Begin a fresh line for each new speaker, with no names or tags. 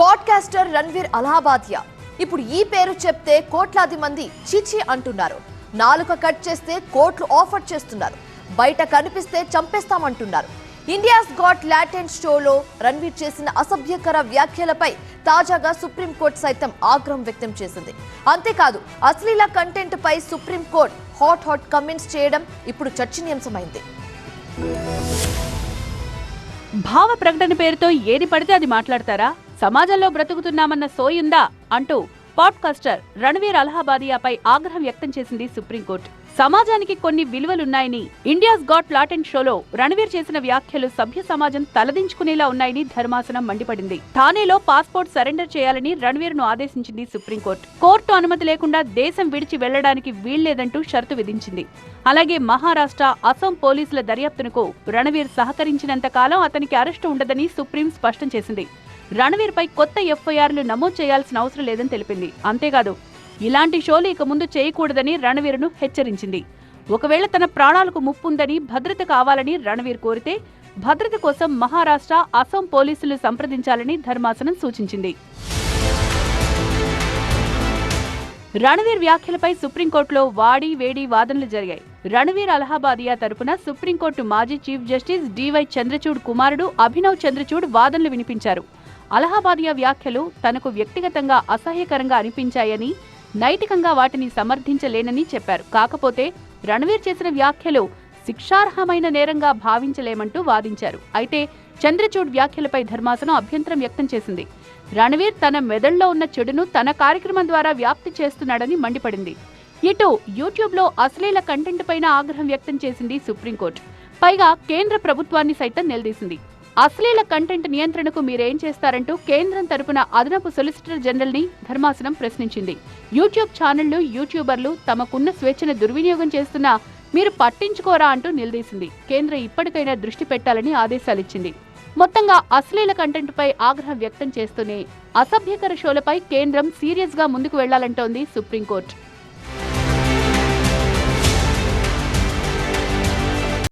Podcaster Ranveer అలహాబాద్యా. ఇప్పుడు ఈ పేరు చెప్తే కోట్లాది మంది చీచి అంటున్నారు. నాలుక కట్ చేస్తే కోట్లు ఆఫర్ చేస్తున్నారు. బయట కనిపిస్తే చంపేస్తామంటున్నారు. ఇండియాస్ గాట్ లాటెంట్ షోలో రణ్వీర్ చేసిన అసభ్యకర వ్యాఖ్యలపై తాజాగా సుప్రీంకోర్టు సైతం ఆగ్రహం వ్యక్తం చేసింది. అంతేకాదు అశ్లీల కంటెంట్ పై supreme court hot hot comments చేయడం ఇప్పుడు చర్చనీయాంశమైంది.
భావ ప్రకటన పేరుతో ఏది పడితే అది మాట్లాడతారా? సమాజంలో బ్రతుకుతున్నామన్న సోయుందా అంటూ పాడ్కాస్టర్ రణవీర్ అలహాబాదియాపై ఆగ్రహం వ్యక్తం చేసింది సుప్రీంకోర్టు. సమాజానికి కొన్ని విలువలున్నాయని ఇండియాస్ గాట్ లాటెంట్ షోలో రణవీర్ చేసిన వ్యాఖ్యలు సభ్య సమాజం తలదించుకునేలా ఉన్నాయని ధర్మాసనం మండిపడింది. థానేలో పాస్పోర్ట్ సరెండర్ చేయాలని రణవీర్ను ఆదేశించింది సుప్రీంకోర్టు. కోర్టు అనుమతి లేకుండా దేశం విడిచి వెళ్ళడానికి వీల్లేదంటూ షరతు విధించింది. అలాగే మహారాష్ట్ర అసోం పోలీసుల దర్యాప్తునకు రణవీర్ సహకరించినంత కాలం అతనికి అరెస్టు ఉండదని సుప్రీం స్పష్టం చేసింది. రణవీర్ పై కొత్త ఎఫ్ఐఆర్లు నమోదు చేయాల్సిన అవసరం లేదని తెలిపింది. అంతేకాదు ఇలాంటి షోలు ఇక ముందు చేయకూడదని రణవీర్ను హెచ్చరించింది. ఒకవేళ తన ప్రాణాలకు ముప్పుందని భద్రత కావాలని రణవీర్ కోరితే భద్రత కోసం మహారాష్ట్ర అసోం పోలీసులు సంప్రదించాలని ధర్మాసనం సూచించింది. రణవీర్ వ్యాఖ్యలపై సుప్రీంకోర్టులో వాడి వేడి వాదనలు జరిగాయి. రణవీర్ అలహాబాదియా తరపున సుప్రీంకోర్టు మాజీ చీఫ్ జస్టిస్ డివై చంద్రచూడ్ కుమారుడు అభినవ్ చంద్రచూడ్ వాదనలు వినిపించారు. అలహాబాదియా వ్యాఖ్యలు తనకు వ్యక్తిగతంగా అసహ్యకరంగా అనిపించాయని నైతికంగా వాటిని సమర్థించలేనని చెప్పారు. కాకపోతే రణవీర్ చేసిన వ్యాఖ్యలు శిక్షార్హమైన నేరంగా భావించలేమంటూ వాదించారు. అయితే చంద్రచూడ్ వ్యాఖ్యలపై ధర్మాసనం అభ్యంతరం వ్యక్తం చేసింది. రణవీర్ తన మెదడులో ఉన్న చెడును తన కార్యక్రమం ద్వారా వ్యాప్తి చేస్తున్నాడని మండిపడింది. ఇటు యూట్యూబ్లో అశ్లీల కంటెంట్ పైన ఆగ్రహం వ్యక్తం చేసింది సుప్రీంకోర్టు. పైగా కేంద్ర ప్రభుత్వాన్ని సైతం నిలదీసింది. అశ్లీల కంటెంట్ నియంత్రణకు మీరేం చేస్తారంటూ కేంద్రం తరపున అదనపు సొలిసిటర్ జనరల్ని ధర్మాసనం ప్రశ్నించింది. యూట్యూబ్ ఛానళ్ళు యూట్యూబర్లు తమకున్న స్వేచ్ఛను దుర్వినియోగం చేస్తున్నా మీరు పట్టించుకోరా అంటూ నిలదీసింది. కేంద్రం ఇప్పటికైనా దృష్టి పెట్టాలని ఆదేశాలిచ్చింది. మొత్తంగా అశ్లీల కంటెంట్ పై ఆగ్రహం వ్యక్తం చేస్తూనే అసభ్యకర షోలపై కేంద్రం సీరియస్గా ముందుకు వెళ్ళాలంటోంది సుప్రీంకోర్టు.